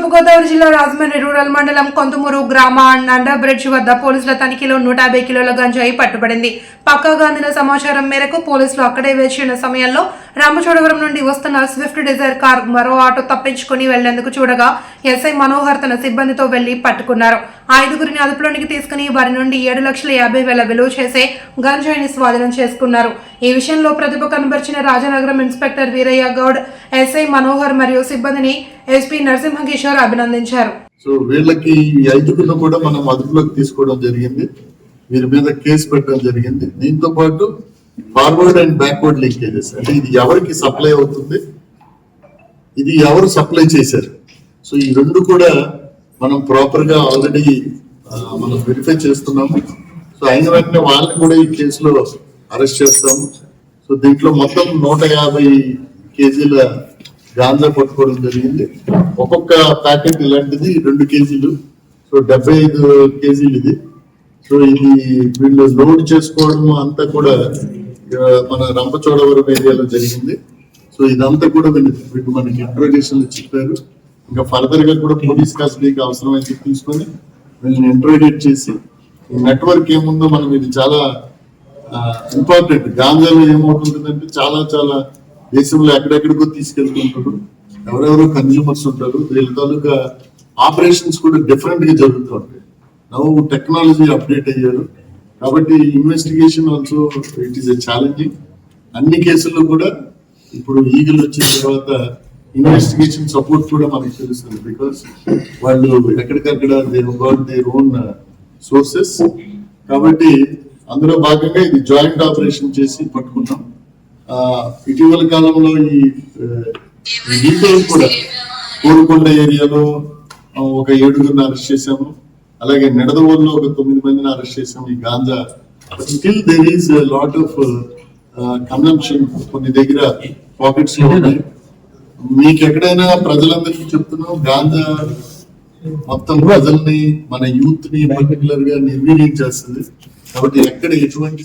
తూర్పుగోదావరి జిల్లా రాజమండ్రి రూరల్ మండలం కొంతుమూరు గ్రామ అండర్ బ్రిడ్జ్ వద్ద పోలీసుల తనిఖీలో నూట యాభై కిలోల గంజాయి పట్టుబడింది. పక్కాగా అందిన సమాచారం మేరకు పోలీసులు అక్కడే వేచి ఉన్న సమయంలో రామచోడవరం నుండి వస్తున్న స్విఫ్ట్ డిజైర్ కార్ మరో ఆటో తప్పించుకుని వెళ్ళేందుకు చూడగా ఎస్ఐ మనోహర్ తన సిబ్బందితో వెళ్ళి పట్టుకున్నారు. ఐదుగురిని అదుపులోనికి తీసుకుని వారి నుండి ఏడు లక్షల యాభై వేల విలువ చేసే గంజాయిని స్వాధీనం చేసుకున్నారు. ఈ విషయంలో ప్రతిభ కనబర్చిన రాజనగరం ఇన్స్పెక్టర్ వీరయ్య గౌడ్ ఎస్ఐ మనోహర్ మరియు సిబ్బందిని ఎస్పీ నరసింహకిషోర్ అభినందించారు. సో వీళ్ళకి ఈ ఐదుగురు కూడా మనం అదుపులోకి తీసుకోవడం జరిగింది. వీరి మీద కేసు పెట్టడం జరిగింది. దీంతో పాటు ఫార్వర్డ్ అండ్ బ్యాక్వర్డ్ లింకేజెస్ అంటే ఇది ఎవరికి సప్లై అవుతుంది? ఇది ఎవరు సప్లై చేశారు? సో ఈ రెండు కూడా మనం ప్రాపర్గా ఆల్రెడీ మనం వెరిఫై చేస్తున్నాము. సో అయిన వెంటనే వాళ్ళని కూడా ఈ కేసులో అరెస్ట్ చేస్తాము సో దీంట్లో మొత్తం నూట యాభై కేజీల గాంజా పట్టుకోవడం జరిగింది. ఒక్కొక్క ప్యాకెట్ ఇలాంటిది రెండు కేజీలు. సో డెబ్బై ఐదు కేజీలు ఇది. సో ఇది వీళ్ళు లోడ్ చేసుకోవడం అంతా కూడా మన రంపచోడవరం ఏరియాలో జరిగింది. సో ఇదంతా కూడా వీళ్ళు మనకి ఇంట్రోగేషన్ చెప్పారు. ఇంకా ఫర్దర్గా కూడా పోలీస్ కస్టడీకి చెప్పి తీసుకొని వీళ్ళని ఇంట్రోడ్యూట్ చేసి నెట్వర్క్ ఏముందో మనం ఇది చాలా ఇంపార్టెంట్ గాంజాలో ఏమవుతుందంటే చాలా చాలా దేశంలో ఎక్కడెక్కడికో తీసుకెళ్తుంటారు. ఎవరెవరో కన్జ్యూమర్స్ ఉంటారు. వీళ్ళ తాలూకా ఆపరేషన్స్ కూడా డిఫరెంట్గా జరుగుతూ ఉంటాయి. నవ్వు టెక్నాలజీ అప్డేట్ అయ్యారు. కాబట్టి investigation also it is a challenging అన్ని కేసుల్లో కూడా ఇప్పుడు ఈగలు వచ్చిన తర్వాత ఇన్వెస్టిగేషన్ సపోర్ట్ కూడా మనకి తెలుస్తుంది బికాస్ వాళ్ళు ఎక్కడికక్కడ they about their own sources కాబట్టి అందులో భాగంగా ఇది జాయింట్ ఆపరేషన్ చేసి పట్టుకున్నాం. ఇటీవల కాలంలో ఈ డీటెయిల్ కూడా కోరుకొండ ఏరియాలో ఒక ఏడుగురిని అరెస్ట్ చేశాము. అలాగే నిడదవోల్లో ఒక తొమ్మిది మందిని అరెస్ట్ చేసాం ఈ ganja. Still there is lot of consumption కొన్ని దగ్గర పాకెట్స్లో ఉన్నాయి. మీకు ఎక్కడైనా ప్రజలందరికీ చెప్తున్నాం గాంజా మొత్తం ప్రజల్ని మన యూత్ని పర్టికులర్గా నిర్వీర్యం చేస్తుంది. కాబట్టి ఎక్కడ ఎటువంటి